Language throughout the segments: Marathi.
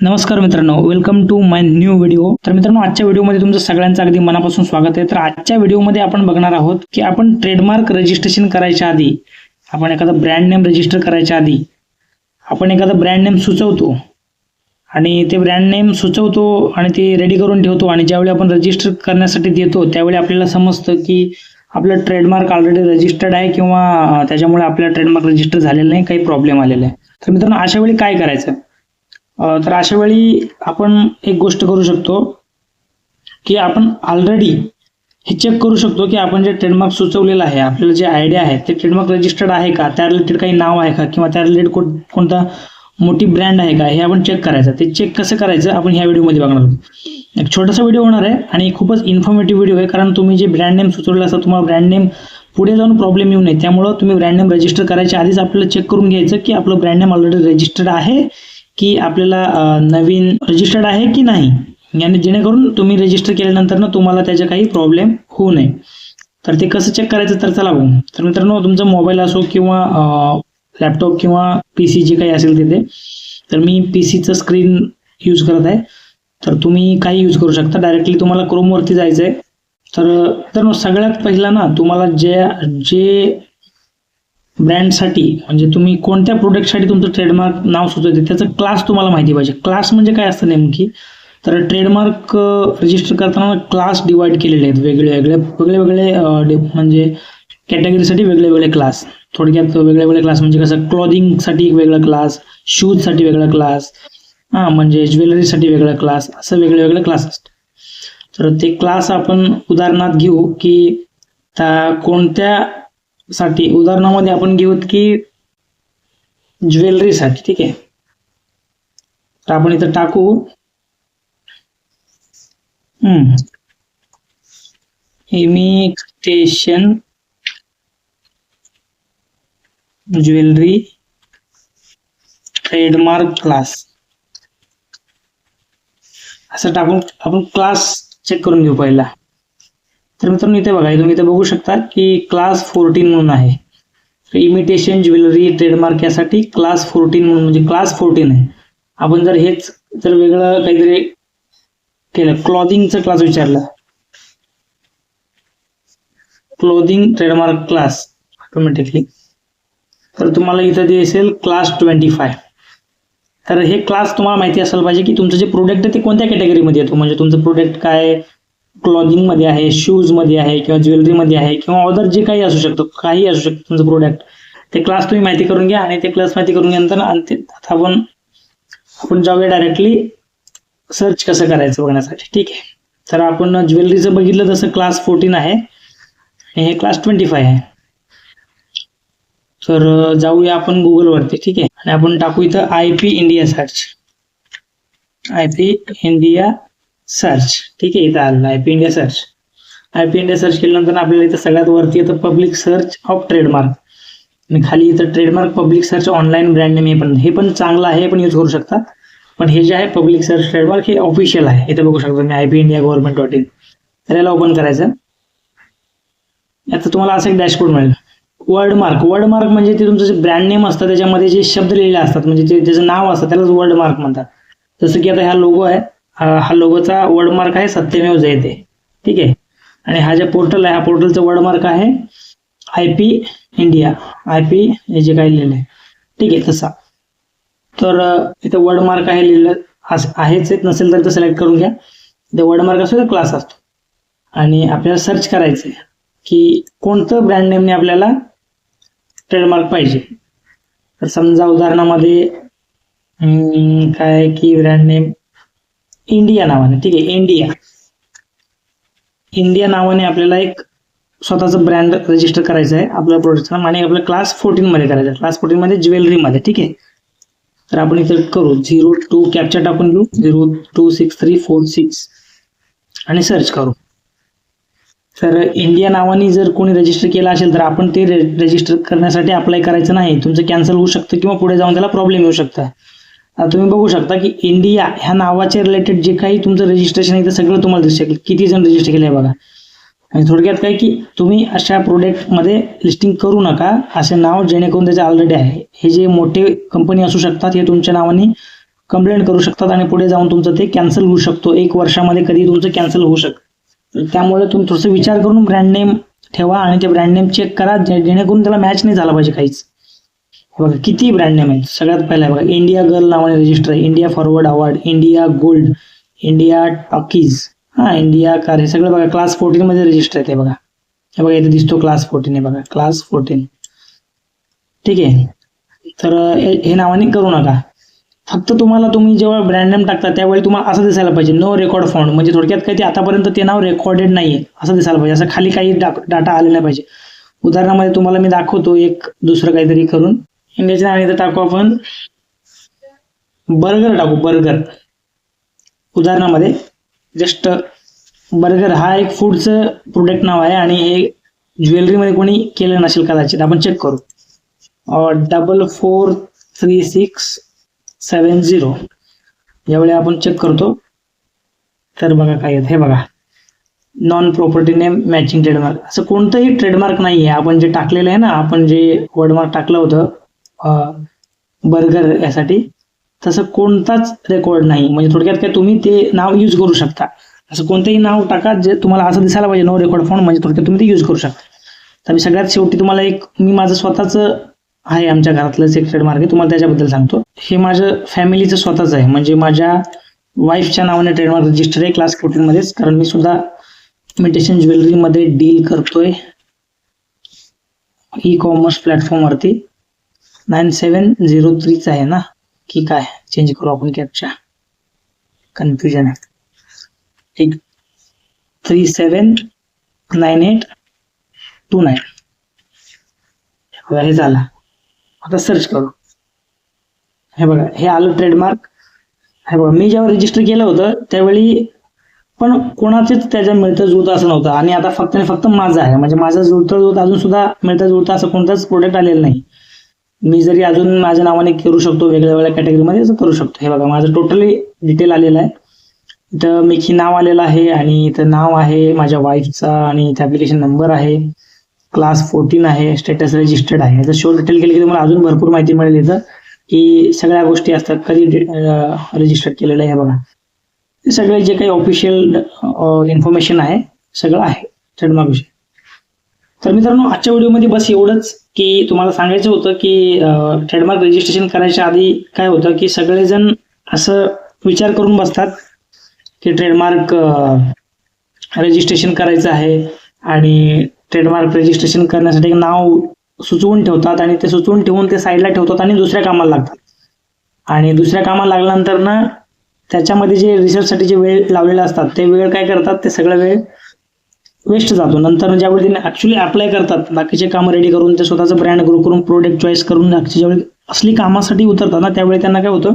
नमस्कार मित्रांनो welcome to my new video तर मित्रांनो आजच्या व्हिडिओमध्ये तुमचं सगळ्यांचं अगदी मनापासून स्वागत आहे. तर आजच्या व्हिडिओमध्ये आपण बघणार आहोत की आपण ट्रेडमार्क रजिस्ट्रेशन करायच्या आधी आपण एखादा ब्रँड नेम रजिस्टर करायच्या आधी आपण एखादा ब्रँड नेम सुचवतो. आणि ते ब्रँड नेम सुचवतो आणि ते रेडी करून ठेवतो. आणि ज्यावेळी आपण रजिस्टर करण्यासाठी देतो त्यावेळी आपल्याला समजतं की आपलं ट्रेडमार्क ऑलरेडी रजिस्टर्ड आहे किंवा त्याच्यामुळे आपल्या ट्रेडमार्क रजिस्टर झालेला नाही काही प्रॉब्लेम आलेला आहे. तर मित्रांनो अशा वेळी काय करायचं? तर अशा वेळी आपण एक गोष्ट करू शकतो की आपण ऑलरेडी हे चेक करू शकतो की आपण जे ट्रेडमार्क सुचवलेलं आहे आपल्याला जे आयडिया आहे ते ट्रेडमार्क रजिस्टर्ड आहे का? त्या रिलेटेड काही नाव आहे का? किंवा त्या रिलेटेड कोणता मोठी ब्रँड आहे का? हे आपण चेक करायचं. ते चेक कसं करायचं आपण ह्या व्हिडिओमध्ये बघणार आहोत. एक छोटासा व्हिडिओ होणार आहे आणि खूपच इन्फॉर्मेटिव्ह व्हिडिओ आहे कारण तुम्ही जे ब्रँड नेम सुचवलेलं असतं तुम्हाला ब्रँड नेम पुढे जाऊन प्रॉब्लेम येऊ नये. त्यामुळं तुम्ही ब्रँड नेम रजिस्टर करायच्या आधीच आपल्याला चेक करून घ्यायचं की आपलं ब्रँड नेम ऑलरेडी रजिस्टर्ड आहे की आपल्याला नवीन रजिस्टर्ड आहे की नाही? याने जेणेकरून तुम्ही रजिस्टर केल्यानंतर ना तुम्हाला त्याचा काही प्रॉब्लेम होऊ नये. तर ते कसं चेक करायचं तर चला बघू. तर मित्रांनो तुमचा मोबाईल असो किंवा लॅपटॉप किंवा पी सी जे काही असेल तिथे तर मी पी सीचं स्क्रीन यूज करत आहे. तर तुम्ही काही यूज करू शकता. डायरेक्टली तुम्हाला क्रोमवरती जायचं आहे तर मित्रांनो सगळ्यात पहिला ना तुम्हाला जे जे ब्रँडसाठी म्हणजे तुम्ही कोणत्या प्रोडक्टसाठी तुमचं ट्रेडमार्क नाव सुचवते त्याचं क्लास तुम्हाला माहिती पाहिजे. क्लास म्हणजे काय असतं नेमकी? तर ट्रेडमार्क रजिस्टर करताना क्लास डिवाईड केलेले आहेत वेगळे वेगळे वेगळे वेगळे म्हणजे कॅटेगरीसाठी वेगळे वेगळे क्लास थोडक्यात वेगळे वेगळे क्लास म्हणजे कसं क्लॉदिंगसाठी एक वेगळा क्लास शूजसाठी वेगळा क्लास हां म्हणजे ज्वेलरीसाठी वेगळा क्लास असं वेगळे वेगळे क्लास असतात तर ते क्लास आपण उदाहरणात घेऊ की त्या कोणत्या साठी उदाहरणामध्ये आपण घेऊ की ज्वेलरीसाठी ठीक आहे. तर आपण इथं टाकू. Imitation jewellery trademark class. असं टाकून आपण क्लास चेक करून घेऊ पहिला. तर मित्रांनो इथे बघा तुम्ही इथे बघू शकता की क्लास फोर्टीन म्हणून आहे. इमिटेशन ज्वेलरी ट्रेडमार्क यासाठी क्लास फोर्टीन म्हणून म्हणजे क्लास फोर्टीन आहे. आपण जर हेच जर वेगळं काहीतरी केलं क्लॉदिंगचं क्लास विचारला. क्लोदिंग ट्रेडमार्क क्लास ऑटोमॅटिकली तर तुम्हाला इथं दिसेल क्लास ट्वेंटी फाय तर हे क्लास तुम्हाला माहिती असायला पाहिजे की तुमचं जे प्रोडक्ट आहे ते कोणत्या कॅटेगरीमध्ये येतो? म्हणजे तुमचं प्रोडक्ट काय क्लॉदिंगमध्ये आहे शूजमध्ये आहे किंवा ज्वेलरीमध्ये आहे किंवा अदर जे काही असू शकतं काही असू शकतं तुमचं प्रोडक्ट ते क्लास तुम्ही माहिती करून घ्या आणि ते क्लास माहिती करून घेतल्यानंतर आणि ते आता आपण आपण जाऊया डायरेक्टली सर्च कसं करायचं बघण्यासाठी. ठीक आहे. तर आपण ज्वेलरीचं बघितलं तसं क्लास फोर्टीन आहे आणि हे क्लास ट्वेंटी फाय आहे. तर जाऊया आपण गुगलवरती ठीक आहे. आणि आपण टाकू इथं I P India search I P India search ठीक आहे इथं आलेलं I P India search I P India search केल्यानंतर आपल्याला इथं सगळ्यात वरती येतं पब्लिक सर्च ऑफ ट्रेडमार्क आणि खाली इथं trademark public search online brand name हे पण हे पण चांगलं आहे पण यूज करू शकता. पण हे जे आहे पब्लिक सर्च ट्रेडमार्क हे ऑफिशियल आहे. इथं बघू शकता तुम्ही I P India government dot in तर याला ओपन करायचं. आता तुम्हाला असं एक डॅशबोर्ड मिळेल. वर्ड मार्क वर्ड मार्क म्हणजे ते तुमचं जे ब्रँड नेम असतं त्याच्यामध्ये जे शब्द लिहिलेले असतात म्हणजे ते त्याचं नाव असतं त्यालाच वर्ड मार्क म्हणतात. जसं की आता हा लोगो आहे. हा लोगोचा वर्ड मार्क आहे सत्यमेव जयते. ठीक आहे? आणि हा जे पोर्टल आहे हा पोर्टलचा वर्ड मार्क आहे I P India I P हे जे काही लिहिलं आहे ठीक आहे तसा. तर इथं वर्ड मार्क आहे लिहिलं अस- आहेच येत नसेल तर इथं सिलेक्ट करून घ्या. इथं वर्डमार्क असतो तर क्लास असतो. आणि आपल्याला सर्च करायचं आहे की कोणतं ब्रँड नेमने आपल्याला ट्रेडमार्क पाहिजे. तर समजा उदाहरणामध्ये काय की ब्रँड नेम इंडिया नावाने ठीक आहे इंडिया. इंडिया नावाने आपल्याला एक स्वतःचं ब्रँड रजिस्टर करायचं आहे आपल्या प्रोडक्टचं आणि आपल्या क्लास फोर्टीन मध्ये करायचं आहे. क्लास फोर्टीन मध्ये ज्वेलरीमध्ये ठीक आहे. तर आपण इथे करू झिरो टू कॅप्चर टाकून घेऊ. Zero two six three four six आणि सर्च करू. तर इंडिया नावाने जर कोणी रजिस्टर केलं असेल तर आपण ते रजिस्टर करण्यासाठी अप्लाय करायचं नाही. तुमचं कॅन्सल होऊ शकतं किंवा पुढे जाऊन त्याला प्रॉब्लेम येऊ शकता. तुम्ही बघू शकता की इंडिया ह्या नावाच्या रिलेटेड जे काही तुमचं रजिस्ट्रेशन आहे ते सगळं तुम्हाला दिसू शकेल. किती जण रजिस्टर केले बघा. आणि थोडक्यात काय की तुम्ही अशा प्रोडक्टमध्ये लिस्टिंग करू नका. असे नाव जेणेकरून त्याचे ऑलरेडी आहे. हे जे मोठे कंपनी असू शकतात हे तुमच्या नावाने कंप्लेंट करू शकतात आणि पुढे जाऊन तुमचं ते कॅन्सल होऊ शकतो. एक वर्षामध्ये कधी तुमचं कॅन्सल होऊ शकतं. त्यामुळे तुम्ही थोडंसं विचार करून ब्रँड नेम ठेवा आणि ते ब्रँड नेम चेक करा जेणेकरून त्याला मॅच नाही झाला पाहिजे काहीच. बघा किती ब्रँड नेम आहेत? सगळ्यात पहिला आहे बघा इंडिया गर्ल नावाने रजिस्टर आहे. India forward award India gold India talkies हा इंडिया कार हे सगळं बघा क्लास फोर्टीन मध्ये रजिस्टर आहे ते बघा. हे बघा इथे दिसतो क्लास फोर्टीन आहे बघा क्लास फोर्टीन ठीक आहे? तर हे नावाने करू नका. फक्त तुम्हाला तुम्ही जेव्हा ब्रँड नेम टाकता त्यावेळी तुम्हाला असं दिसायला पाहिजे नो रेकॉर्ड फाउंड म्हणजे थोडक्यात काही ते आतापर्यंत ते नाव रेकॉर्डेड नाहीये असं दिसायला पाहिजे. असं खाली काही डाटा आलेला नाही पाहिजे. उदाहरणामध्ये तुम्हाला मी दाखवतो एक दुसरं काहीतरी करून. इंडियाच्या नावाने इथं टाकू आपण. बर्गर टाकू बर्गर. उदाहरणामध्ये जस्ट बर्गर हा एक फूडचं प्रोडक्ट नाव आहे आणि हे ज्वेलरीमध्ये कोणी केलं नसेल कदाचित आपण चेक करू. Double four three six seven zero यावेळी आपण चेक करतो. तर बघा काय येत हे बघा. Non property name matching trademark असं कोणतंही ट्रेडमार्क नाही आहे आपण जे टाकलेलं आहे ना आपण जे वर्डमार्क टाकलं होतं बर्गर यासाठी. तसं कोणताच रेकॉर्ड नाही. म्हणजे थोडक्यात काय तुम्ही ते नाव यूज करू शकता. असं कोणतंही नाव टाका जे तुम्हाला असं दिसायला पाहिजे नो रेकॉर्ड फॉर्म म्हणजे थोडक्यात तुम्ही ते यूज करू शकता. तर मी सगळ्यात शेवटी तुम्हाला एक मी माझं स्वतःच आहे आमच्या घरातलंच एक ट्रेडमार्क आहे तुम्हाला त्याच्याबद्दल सांगतो. हे माझं फॅमिलीचं स्वतःच आहे. म्हणजे माझ्या वाईफच्या नावाने ट्रेडमार्क रजिस्टर आहे क्लास फोर्टीनमध्येच कारण मी सुद्धा इमिटेशन ज्वेलरीमध्ये डील करतोय ई कॉमर्स प्लॅटफॉर्मवरती नाईन सेवन झिरो थ्रीच आहे ना? की काय? चेंज करू आपण कॅपच्या कन्फ्युजन आहे. ठीक three seven nine eight two nine हे झालं. आता सर्च करू. हे बघा हे आलं ट्रेडमार्क हे बघा मी जेव्हा रजिस्टर केलं होतं त्यावेळी पण कोणाचेच त्याच्या मिळतं जुळतं असं नव्हतं. आणि आता फक्त आणि फक्त माझा आहे. म्हणजे माझा जुळतं जुळतं अजून सुद्धा मिळतं जुळतं असं कोणताच प्रोडक्ट आलेलं नाही. मी जरी अजून माझ्या नावाने करू शकतो वेगळ्या वेगळ्या कॅटेगरीमध्ये असं करू शकतो. हे बघा माझं टोटली डिटेल आलेलं आहे. इथं मिकी नाव आलेलं आहे आणि इथं नाव आहे माझ्या वाईफचा आणि इथं ॲप्लिकेशन नंबर आहे. क्लास फोर्टीन आहे स्टेटस रजिस्टर्ड आहे. याचं शो डिटेल केलं की तुम्हाला अजून भरपूर माहिती मिळेल इथं की सगळ्या गोष्टी असतात कधी रजिस्टर केलेलं आहे हे बघा. हे सगळे जे काही ऑफिशियल इन्फॉर्मेशन आहे सगळं आहे. ट्रेडमार्क विषयी. तर मित्रांनो आजच्या व्हिडिओमध्ये बस एवढंच. की तुम्हाला सांगायचं होतं की ट्रेडमार्क रजिस्ट्रेशन करायच्या आधी काय होतं की सगळेजण असं विचार करून बसतात की ट्रेडमार्क रजिस्ट्रेशन करायचं आहे आणि ट्रेडमार्क रजिस्ट्रेशन करण्यासाठी नाव सुचवून ठेवतात आणि ते सुचवून ठेवून ते साईडला ठेवतात आणि दुसऱ्या कामाला लागतात. आणि दुसऱ्या कामाला लागल्यानंतर ना त्याच्यामध्ये जे रिसर्चसाठी जे वेळ लावलेले असतात ते वेळ काय करतात? ते सगळं वेळ वेस्ट जातो. नंतर ज्यावेळी त्यांनी ऍक्च्युली अप्लाय करतात बाकीचे कामं रेडी करून ते स्वतःचं ब्रँड ग्रो करून प्रोडक्ट चॉईस करून ज्यावेळी असली कामासाठी उतरतात ना त्यावेळी त्यांना काय होतं?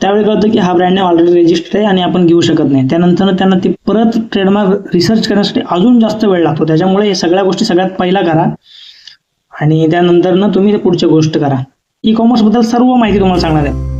त्यावेळी कळतं की हा ब्रँड ऑलरेडी रजिस्टर्ड आहे आणि आपण घेऊ शकत नाही. त्यानंतर त्यांना ते परत ट्रेडमार्क रिसर्च करण्यासाठी अजून जास्त वेळ लागतो. त्याच्यामुळे हे सगळ्या गोष्टी सगळ्यात पहिला करा आणि त्यानंतर ना तुम्ही पुढच्या गोष्ट करा. ई कॉमर्सबद्दल सर्व माहिती तुम्हाला सांगणार आहे.